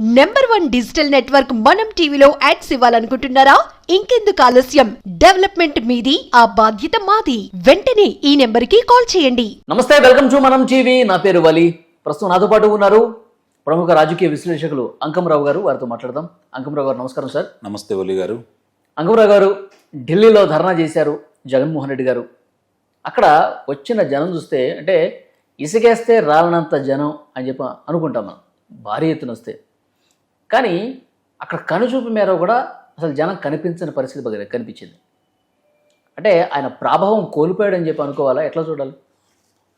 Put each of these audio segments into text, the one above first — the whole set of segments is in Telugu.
నెంబర్ వన్ డిజిటల్ నెట్వర్క్ మనం టీవీలో యాడ్స్ ఇవ్వాలనుకుంటున్నారా? ఇంకెందుకు ఆలస్యం? డెవలప్మెంట్ మీది ఆ బాధ్యత మాది. వెంటనే ఈ నెంబర్కి కాల్ చేయండి. నమస్తే వెల్కమ్ టు మనం టీవీ నా పేరు వలి. ప్రస్తుతం నాతో పాటు ఉన్నారు ప్రముఖ రాజకీయ విశ్లేషకులు అంకంరావు గారు. వారితో మాట్లాడదాం. అంకంరావు గారు నమస్కారం సార్. నమస్తే ఒలి గారు. అంకంరావు గారు ఢిల్లీలో ధర్నా చేశారు జగన్మోహన్ రెడ్డి గారు. అక్కడ వచ్చిన జనం చూస్తే అంటే ఇసుకేస్తే రాలనంత జనం అని చెప్పి అనుకుంటాం మనం. భారీ ఎత్తున వస్తే. కానీ అక్కడ కనుచూపు మేర కూడా అసలు జనం కనిపించని పరిస్థితి బాగా కనిపించింది. అంటే ఆయన ప్రాభావం కోల్పోయాడని చెప్పి అనుకోవాలా? ఎట్లా చూడాలి?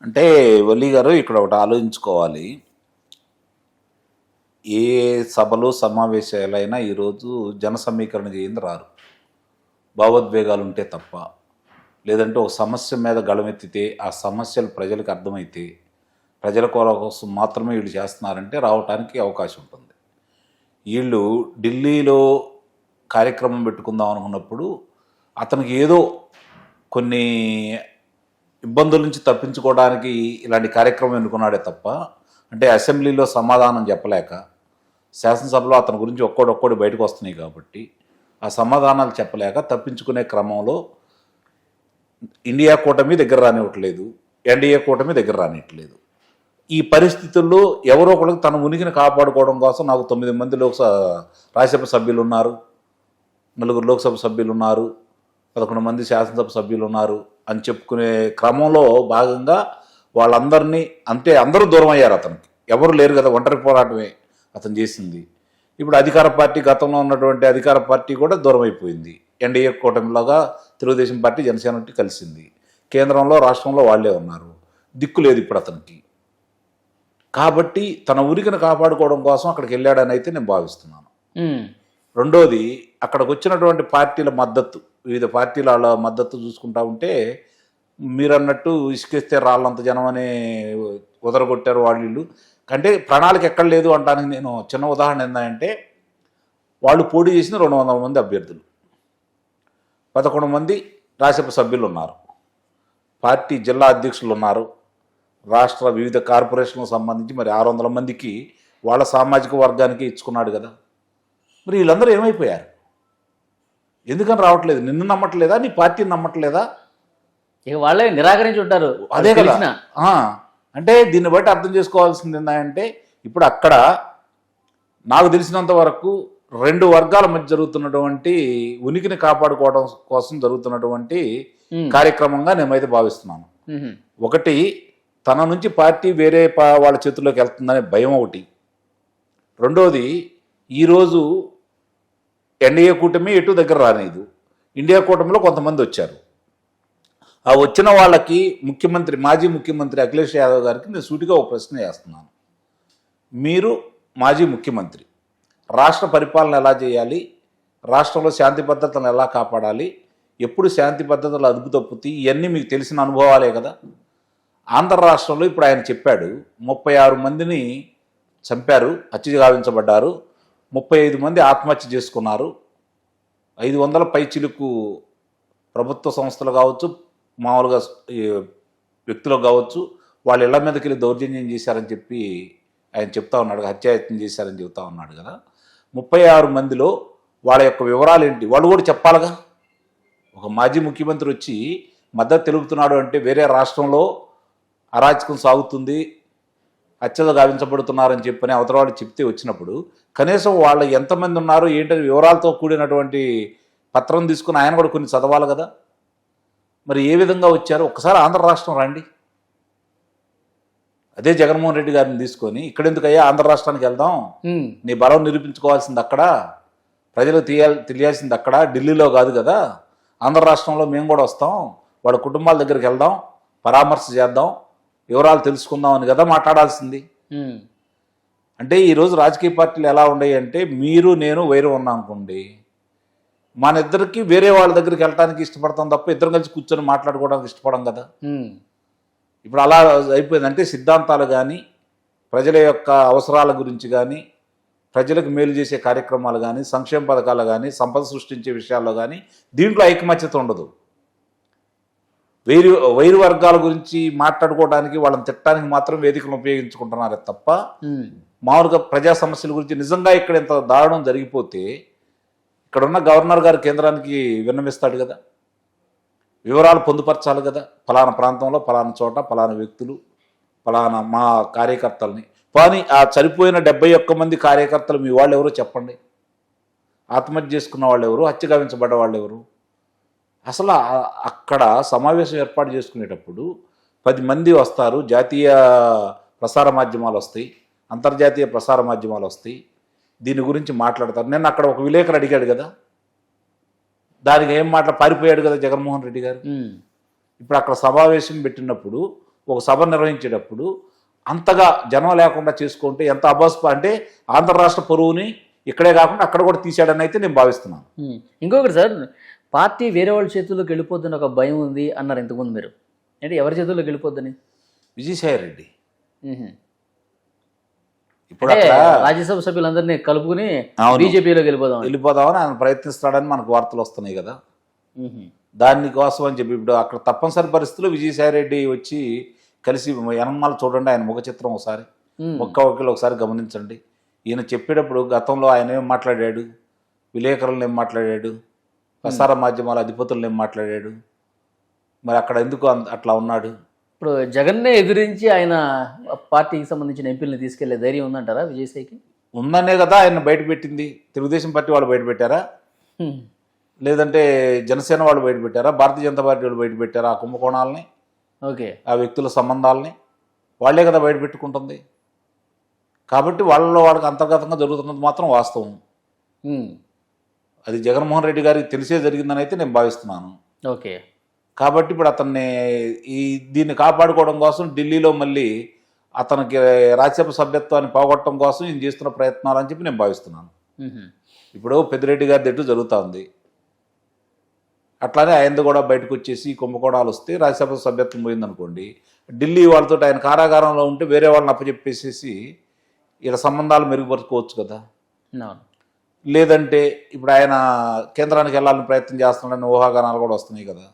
అంటే ఒలి గారు ఇక్కడ ఒకటి ఆలోచించుకోవాలి. ఏ సభలు సమావేశాలైనా ఈరోజు జన సమీకరణ చేయింది రారు. భావోద్వేగాలు ఉంటే తప్ప. లేదంటే ఒక సమస్య మీద గళమెత్తితే ఆ సమస్యలు ప్రజలకు అర్థమైతే ప్రజల కోసం మాత్రమే వీళ్ళు చేస్తున్నారంటే రావటానికి అవకాశం ఉంటుంది. వీళ్ళు ఢిల్లీలో కార్యక్రమం పెట్టుకుందాం అనుకున్నప్పుడు అతనికి ఏదో కొన్ని ఇబ్బందుల నుంచి తప్పించుకోవడానికి ఇలాంటి కార్యక్రమం ఎన్నుకున్నాడే తప్ప అంటే అసెంబ్లీలో సమాధానం చెప్పలేక శాసనసభలో అతని గురించి ఒక్కోడొక్కోటి బయటకు వస్తున్నాయి కాబట్టి ఆ సమాధానాలు చెప్పలేక తప్పించుకునే క్రమంలో ఇండియా కూటమి దగ్గర రానివ్వట్లేదు ఎన్డీఏ కూటమి దగ్గర రానివ్వట్లేదు. ఈ పరిస్థితుల్లో ఎవరో ఒకరికి తన ఉనికిని కాపాడుకోవడం కోసం నాకు తొమ్మిది మంది లోక్సభ రాజ్యసభ సభ్యులు ఉన్నారు నలుగురు లోక్సభ సభ్యులు ఉన్నారు పదకొండు మంది శాసనసభ సభ్యులు ఉన్నారు అని చెప్పుకునే క్రమంలో భాగంగా వాళ్ళందరినీ అంటే అందరూ దూరం అయ్యారు అతనికి. ఎవరు లేరు కదా ఒంటరి పోరాటమే అతను చేసింది. ఇప్పుడు అధికార పార్టీ గతంలో ఉన్నటువంటి అధికార పార్టీ కూడా దూరం అయిపోయింది. ఎన్డీఏ కూటమిలాగా తెలుగుదేశం పార్టీ జనసేన కలిసింది. కేంద్రంలో రాష్ట్రంలో వాళ్ళే ఉన్నారు. దిక్కు లేదు ఇప్పుడు అతనికి. కాబట్టి తన ఉనికిని కాపాడుకోవడం కోసం అక్కడికి వెళ్ళాడని అయితే నేను భావిస్తున్నాను. రెండోది అక్కడికి వచ్చినటువంటి పార్టీల మద్దతు వివిధ పార్టీల వాళ్ళ మద్దతు చూసుకుంటా ఉంటే మీరు అన్నట్టు ఇసుకేస్తే రాళ్ళంత జనం అని ఉదరగొట్టారు వాళ్ళు. అంటే ప్రణాళిక ఎక్కడ లేదు అంటానికి నేను చిన్న ఉదాహరణ ఏంటంటే వాళ్ళు పోటీ చేసిన రెండు వందల మంది అభ్యర్థులు. పదకొండు మంది రాజ్యసభ సభ్యులు ఉన్నారు. పార్టీ జిల్లా అధ్యక్షులు ఉన్నారు. రాష్ట్ర వివిధ కార్పొరేషన్లకు సంబంధించి మరి ఆరు వందల మందికి వాళ్ళ సామాజిక వర్గానికి ఇచ్చుకున్నాడు కదా. మరి వీళ్ళందరూ ఏమైపోయారు? ఎందుకని రావట్లేదు? నిన్ను నమ్మట్లేదా? నీ పార్టీని నమ్మట్లేదా? ఇక వాళ్ళే నిరాకరించి ఉంటారు. అదే కదా. అంటే దీన్ని బట్టి అర్థం చేసుకోవాల్సింది ఏంటంటే ఇప్పుడు అక్కడ నాకు తెలిసినంత వరకు రెండు వర్గాల మధ్య జరుగుతున్నటువంటి ఉనికిని కాపాడుకోవడం కోసం జరుగుతున్నటువంటి కార్యక్రమంగా నేనైతే భావిస్తున్నాను. ఒకటి తన నుంచి పార్టీ వేరే పా- వాళ్ళ చేతుల్లోకి వెళ్తుందనే భయం ఒకటి. రెండోది ఈరోజు ఎన్డీఏ కూటమి ఎటు దగ్గర రానేదు ఇండియా కూటమిలో కొంతమంది వచ్చారు. ఆ వచ్చిన వాళ్ళకి ముఖ్యమంత్రి మాజీ ముఖ్యమంత్రి అఖిలేష్ యాదవ్ గారికి నేను సూటిగా ఒక ప్రశ్న చేస్తున్నాను మీరు మాజీ ముఖ్యమంత్రి రాష్ట్ర పరిపాలన ఎలా చేయాలి? రాష్ట్రంలో శాంతి భద్రతలను ఎలా కాపాడాలి? ఎప్పుడు శాంతి భద్రతలు అదుపు తప్పుతాయి ఇవన్నీ మీకు తెలిసిన అనుభవాలే కదా? ఆంధ్ర రాష్ట్రంలో ఇప్పుడు ఆయన చెప్పాడు ముప్పై ఆరు మందిని చంపారు హత్య గావించబడ్డారు ముప్పై ఐదు మంది ఆత్మహత్య చేసుకున్నారు ఐదు వందల పైచిలుకు ప్రభుత్వ సంస్థలు కావచ్చు మామూలుగా వ్యక్తులు కావచ్చు వాళ్ళ ఇళ్ళ మీదకి వెళ్ళి దౌర్జన్యం చేశారని చెప్పి ఆయన చెప్తా ఉన్నాడు హత్యాయత్నం చేశారని చెప్తా ఉన్నాడు కదా. ముప్పై ఆరు మందిలో వాళ్ళ యొక్క వివరాలు ఏంటి వాళ్ళు కూడా చెప్పాలిగా? ఒక మాజీ ముఖ్యమంత్రి వచ్చి మద్దతు తెలుపుతున్నాడు అంటే వేరే రాష్ట్రంలో అరాచకం సాగుతుంది హత్యలు గావించబడుతున్నారని చెప్పని అవతల వాళ్ళు చెప్తే వచ్చినప్పుడు కనీసం వాళ్ళ ఎంతమంది ఉన్నారు ఏంటని వివరాలతో కూడినటువంటి పత్రం తీసుకుని ఆయన కూడా కొన్ని చదవాలి కదా. మరి ఏ విధంగా వచ్చారు? ఒకసారి ఆంధ్ర రాష్ట్రం రండి. అదే జగన్మోహన్ రెడ్డి గారిని తీసుకొని ఇక్కడెందుకయ్యా ఆంధ్ర రాష్ట్రానికి వెళ్దాం? నీ బలం నిరూపించుకోవాల్సింది అక్కడ. ప్రజలకు తెలియాలి తెలియాల్సింది అక్కడ. ఢిల్లీలో కాదు కదా. ఆంధ్ర రాష్ట్రంలో మేము కూడా వస్తాం. వాళ్ళ కుటుంబాల దగ్గరికి వెళ్దాం. పరామర్శ చేద్దాం. వివరాలు తెలుసుకుందాం అని కదా మాట్లాడాల్సింది. అంటే ఈరోజు రాజకీయ పార్టీలు ఎలా ఉన్నాయి అంటే మీరు నేను వైరం ఉన్నాం అనుకోండి. మన ఇద్దరికి వేరే వాళ్ళ దగ్గరికి వెళ్ళడానికి ఇష్టపడతాం తప్ప ఇద్దరం కలిసి కూర్చొని మాట్లాడుకోవడానికి ఇష్టపడం కదా. ఇప్పుడు అలా అయిపోయింది అంటే సిద్ధాంతాలు కానీ ప్రజల యొక్క అవసరాల గురించి కానీ ప్రజలకు మేలు చేసే కార్యక్రమాలు కానీ సంక్షేమ పథకాలు కానీ సంపద సృష్టించే విషయాల్లో కానీ దీంట్లో ఐకమత్యత ఉండదు. వైరు వైరు వర్గాల గురించి మాట్లాడుకోవడానికి వాళ్ళని తిట్టడానికి మాత్రం వేదికలు ఉపయోగించుకుంటున్నారే తప్ప మామూలుగా ప్రజా సమస్యల గురించి నిజంగా ఇక్కడ ఇంత దారుణం జరిగిపోతే ఇక్కడ ఉన్న గవర్నర్ గారు కేంద్రానికి విన్నవిస్తాడు కదా. వివరాలు పొందుపరచాలి కదా. ఫలానా ప్రాంతంలో ఫలానా చోట ఫలానా వ్యక్తులు ఫలానా మా కార్యకర్తల్ని. కానీ ఆ చనిపోయిన డెబ్బై ఒక్క మంది కార్యకర్తలు మీ వాళ్ళు ఎవరో చెప్పండి. ఆత్మహత్య చేసుకున్న వాళ్ళు ఎవరు హత్య గావించబడ్డ వాళ్ళు ఎవరు అసలు అక్కడ సమావేశం ఏర్పాటు చేసుకునేటప్పుడు పది మంది వస్తారు. జాతీయ ప్రసార మాధ్యమాలు వస్తాయి. అంతర్జాతీయ ప్రసార మాధ్యమాలు వస్తాయి. దీని గురించి మాట్లాడతారు. నేను అక్కడ ఒక విలేకరు అడిగాడు కదా. దానికి ఏం మాట్లా పారిపోయాడు కదా జగన్మోహన్ రెడ్డి గారు. ఇప్పుడు అక్కడ సమావేశం పెట్టినప్పుడు ఒక సభ నిర్వహించేటప్పుడు అంతగా జనం లేకుండా చేసుకుంటే ఎంత అభస్ప అంటే ఆంధ్ర రాష్ట్ర పొరువుని ఇక్కడే కాకుండా అక్కడ కూడా తీసాడని అయితే నేను భావిస్తున్నాను. ఇంకొకటి సార్ పార్టీ వేరే వాళ్ళ చేతుల్లోకి వెళ్ళిపోద్దని ఒక భయం ఉంది అన్నారు ఇంతకుముందు మీరు. అంటే ఎవరి చేతుల్లోకి వెళ్ళిపోద్దని? విజయసాయి రెడ్డి. ఇప్పుడు రాజ్యసభ సభ్యులందరినీ కలుపుకుని. బీజేపీలోకి వెళ్ళిపోదాం వెళ్ళిపోదామని ఆయన ప్రయత్నిస్తాడని మనకు వార్తలు వస్తున్నాయి కదా. దాని కోసం అని చెప్పి ఇప్పుడు అక్కడ తప్పనిసరి పరిస్థితుల్లో విజయసాయి రెడ్డి వచ్చి కలిసి ఎనమాల చూడండి ఆయన ముఖ చిత్రం ఒకసారి. ఒక్క ఒకళ్ళు ఒకసారి గమనించండి. ఈయన చెప్పేటప్పుడు గతంలో ఆయన ఏం మాట్లాడాడు? విలేకరులను ఏం మాట్లాడాడు? ప్రసార మాధ్యమాల అధిపతులను ఏం మాట్లాడాడు? మరి అక్కడ ఎందుకు అట్లా ఉన్నాడు? ఇప్పుడు జగన్నే ఎదిరించి ఆయన పార్టీకి సంబంధించిన ఎంపీలను తీసుకెళ్ళే ధైర్యం ఉందంటారా విజయసాయికి? ఉందనే కదా ఆయన బయట పెట్టింది. తెలుగుదేశం పార్టీ వాళ్ళు బయట పెట్టారా? లేదంటే జనసేన వాళ్ళు బయట పెట్టారా? భారతీయ జనతా పార్టీ వాళ్ళు బయట పెట్టారా ఆ కుంభకోణాలని? ఓకే. ఆ వ్యక్తుల సంబంధాలని? వాళ్ళే కదా బయట పెట్టుకుంటుంది. కాబట్టి వాళ్ళలో వాళ్ళకి అంతర్గతంగా జరుగుతున్నది మాత్రం వాస్తవం. అది జగన్మోహన్ రెడ్డి గారికి తెలిసే జరిగిందని అయితే నేను భావిస్తున్నాను. ఓకే. కాబట్టి ఇప్పుడు అతన్ని ఈ దీన్ని కాపాడుకోవడం కోసం ఢిల్లీలో మళ్ళీ అతనికి రాజ్యసభ సభ్యత్వాన్ని పోగొట్టడం కోసం ఈయన చేస్తున్న ప్రయత్నాలు అని చెప్పి నేను భావిస్తున్నాను. ఇప్పుడు పెద్దిరెడ్డి గారి దట్టు జరుగుతూ ఉంది. అట్లానే ఆయనది కూడా బయటకు వచ్చేసి కుంభకోణాలు వస్తే రాజ్యసభ సభ్యత్వం పోయిందనుకోండి. ఢిల్లీ వాళ్ళతో ఆయన కారాగారంలో ఉంటే వేరే వాళ్ళని అప్పచెప్పేసేసి ఇక్కడ సంబంధాలు మెరుగుపరుచుకోవచ్చు కదా. లేదంటే ఇప్పుడు ఆయన కేంద్రానికి వెళ్ళాలని ప్రయత్నం చేస్తున్నాడని ఊహాగానాలు కూడా వస్తున్నాయి కదా.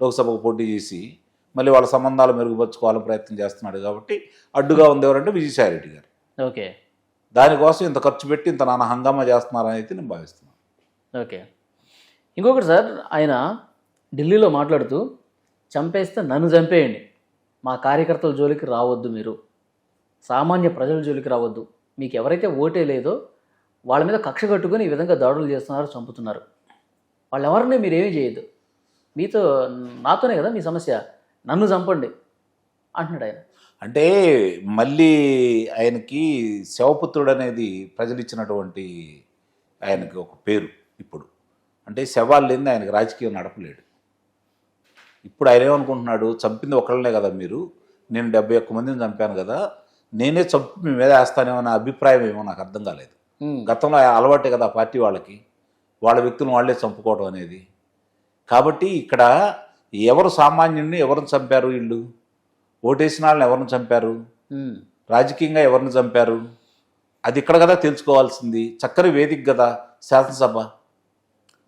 లోక్సభకు పోటీ చేసి మళ్ళీ వాళ్ళ సంబంధాలు మెరుగుపరుచుకోవాలని ప్రయత్నం చేస్తున్నాడు కాబట్టి అడ్డుగా ఉంది ఎవరంటే విజయసాయిరెడ్డి గారు. ఓకే. దానికోసం ఇంత ఖర్చు పెట్టి ఇంత నాన్న హంగామా చేస్తున్నారని అయితే నేను భావిస్తున్నాను. ఓకే. ఇంకొకటి సార్ ఆయన ఢిల్లీలో మాట్లాడుతూ చంపేస్తే నన్ను చంపేయండి. మా కార్యకర్తల జోలికి రావద్దు మీరు. సామాన్య ప్రజల జోలికి రావద్దు. మీకు ఎవరైతే ఓటే లేదో వాళ్ళ మీద కక్ష కట్టుకొని ఈ విధంగా దాడులు చేస్తున్నారు చంపుతున్నారు. వాళ్ళు ఎవరిని మీరు చేయొద్దు. మీతో నాతోనే కదా మీ సమస్య. నన్ను చంపండి అంటున్నాడు ఆయన. అంటే మళ్ళీ ఆయనకి శవపుత్రుడు అనేది ప్రజలు ఇచ్చినటువంటి ఆయనకి ఒక పేరు ఇప్పుడు. అంటే శవాలు లేని ఆయనకి రాజకీయం నడపలేడు. ఇప్పుడు ఆయన ఏమనుకుంటున్నాడు? చంపింది ఒకళ్ళనే కదా మీరు. నేను డెబ్బై ఒక్క మందిని చంపాను కదా. నేనే చంపు మీ మీద వేస్తానేమో నా అభిప్రాయం ఏమో నాకు అర్థం కాలేదు. గతంలో అలవాటే కదా పార్టీ వాళ్ళకి. వాళ్ళ వ్యక్తులను వాళ్ళే చంపుకోవడం అనేది. కాబట్టి ఇక్కడ ఎవరు సామాన్యుడిని ఎవరిని చంపారు వీళ్ళు? ఓటేసిన వాళ్ళని ఎవరిని చంపారు? రాజకీయంగా ఎవరిని చంపారు? అది ఇక్కడ కదా తెలుసుకోవాల్సింది. చక్కని వేదిక కదా శాసనసభ.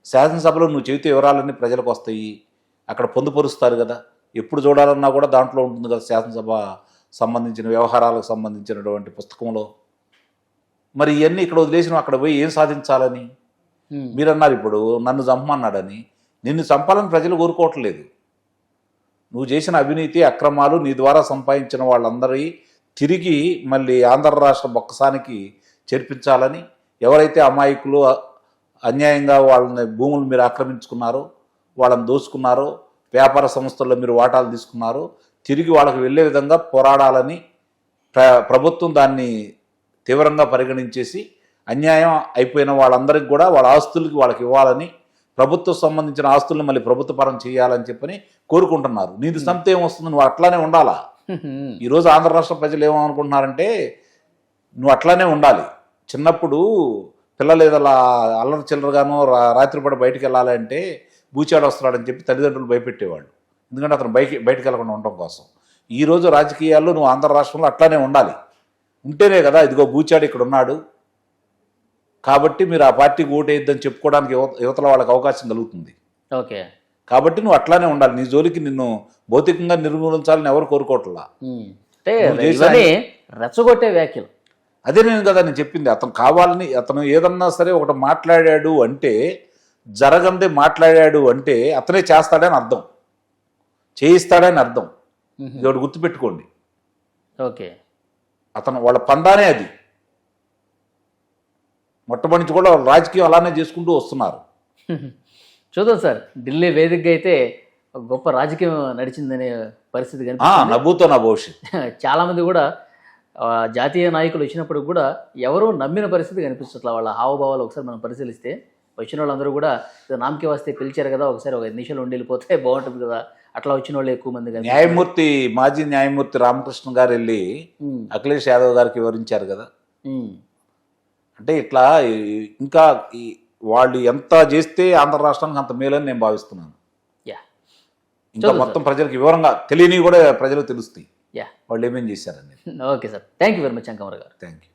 శాసనసభలో నువ్వు చెబితే వివరాలన్నీ ప్రజలకు వస్తాయి. అక్కడ పొందుపరుస్తారు కదా. ఎప్పుడు చూడాలన్నా కూడా దాంట్లో ఉంటుంది కదా శాసనసభ సంబంధించిన వ్యవహారాలకు సంబంధించినటువంటి పుస్తకంలో. మరి ఇవన్నీ ఇక్కడ వదిలేసిన అక్కడ పోయి ఏం సాధించాలని? మీరు అన్నారు ఇప్పుడు నన్ను చంపమన్నాడని. నిన్ను చంపాలని ప్రజలు కోరుకోవట్లేదు నువ్వు చేసిన అవినీతి అక్రమాలు నీ ద్వారా సంపాదించిన వాళ్ళందరి తిరిగి మళ్ళీ ఆంధ్ర రాష్ట్ర బొక్కసానికి చేర్పించాలని ఎవరైతే అమాయకులు అన్యాయంగా వాళ్ళని భూములు మీరు ఆక్రమించుకున్నారో వాళ్ళని దోచుకున్నారో వ్యాపార సంస్థల్లో మీరు వాటాలు తీసుకున్నారో తిరిగి వాళ్ళకి వెళ్ళే విధంగా పోరాడాలని ప్ర ప్రభుత్వం దాన్ని తీవ్రంగా పరిగణించేసి అన్యాయం అయిపోయిన వాళ్ళందరికీ కూడా వాళ్ళ ఆస్తులకి వాళ్ళకి ఇవ్వాలని ప్రభుత్వం సంబంధించిన ఆస్తులను మళ్ళీ ప్రభుత్వ పరం చేయాలని చెప్పని కోరుకుంటున్నారు. నీది సంత ఏమొస్తుంది నువ్వు అట్లానే ఉండాలా? ఈరోజు ఆంధ్ర రాష్ట్ర ప్రజలు ఏమనుకుంటున్నారంటే నువ్వు అట్లానే ఉండాలి. చిన్నప్పుడు పిల్లలు ఏదలా అల్లరి చిల్లరగానో రాత్రిపూట బయటికి వెళ్ళాలంటే బూచాడు వస్తున్నాడని చెప్పి తల్లిదండ్రులు భయపెట్టేవాళ్ళు. ఎందుకంటే అతను బయట బయటికి వెళ్ళకుండా ఉండటం కోసం. ఈరోజు రాజకీయాల్లో నువ్వు ఆంధ్ర రాష్ట్రంలో అట్లానే ఉండాలి. ఉంటేనే కదా ఇదిగో బూచాడు ఇక్కడ ఉన్నాడు. కాబట్టి మీరు ఆ పార్టీకి ఓటేద్దని చెప్పుకోవడానికి యువత యువతల వాళ్ళకి అవకాశం కలుగుతుంది. ఓకే. కాబట్టి నువ్వు అట్లానే ఉండాలి. నీ జోలికి నిన్ను భౌతికంగా నిర్మూలించాలని ఎవరు కోరుకోవట్లా? రెచ్చగొట్టే వ్యాఖ్యలు. అదే నేను కదా నేను చెప్పింది. అతను కావాలని అతను ఏదన్నా సరే ఒకటి మాట్లాడాడు అంటే జరగందే మాట్లాడాడు అంటే అతనే చేస్తాడని అర్థం. చేయిస్తాడని అర్థం. ఇది ఒకటి గుర్తుపెట్టుకోండి. ఓకే. అతను వాళ్ళ పందానే అది. మొట్టమొదటి కూడా వాళ్ళు రాజకీయం అలానే చేసుకుంటూ వస్తున్నారు. చూద్దాం సార్ ఢిల్లీ వేదికగా అయితే గొప్ప రాజకీయం నడిచిందనే పరిస్థితి కనిపిస్తుంది. నవ్వుతో నా భవిష్యత్. చాలా మంది కూడా జాతీయ నాయకులు వచ్చినప్పుడు కూడా ఎవరూ నమ్మిన పరిస్థితి కనిపిస్తుంది వాళ్ళ హావభావాలు ఒకసారి మనం పరిశీలిస్తే వచ్చిన వాళ్ళందరూ కూడా "ఇది నామకే వస్తే పిలిచారు కదా ఒకసారి ఒక నిమిషాలు ఉండి వెళ్ళిపోతే బాగుంటుంది కదా అట్లా వచ్చిన వాళ్ళు ఎక్కువ మంది. న్యాయమూర్తి మాజీ న్యాయమూర్తి రామకృష్ణ గారు వెళ్ళి అఖిలేష్ యాదవ్ గారికి వివరించారు కదా. అంటే ఇట్లా ఇంకా వాళ్ళు ఎంత చేస్తే ఆంధ్ర రాష్ట్రానికి అంత మేలని నేను భావిస్తున్నాను. యా. ఇంకా మొత్తం ప్రజలకు వివరంగా తెలియని కూడా ప్రజలకు తెలుస్తాయి. యా. వాళ్ళు ఏమేం చేశారని okay sir. Thank you very much అంకమర్ గారు. Thank you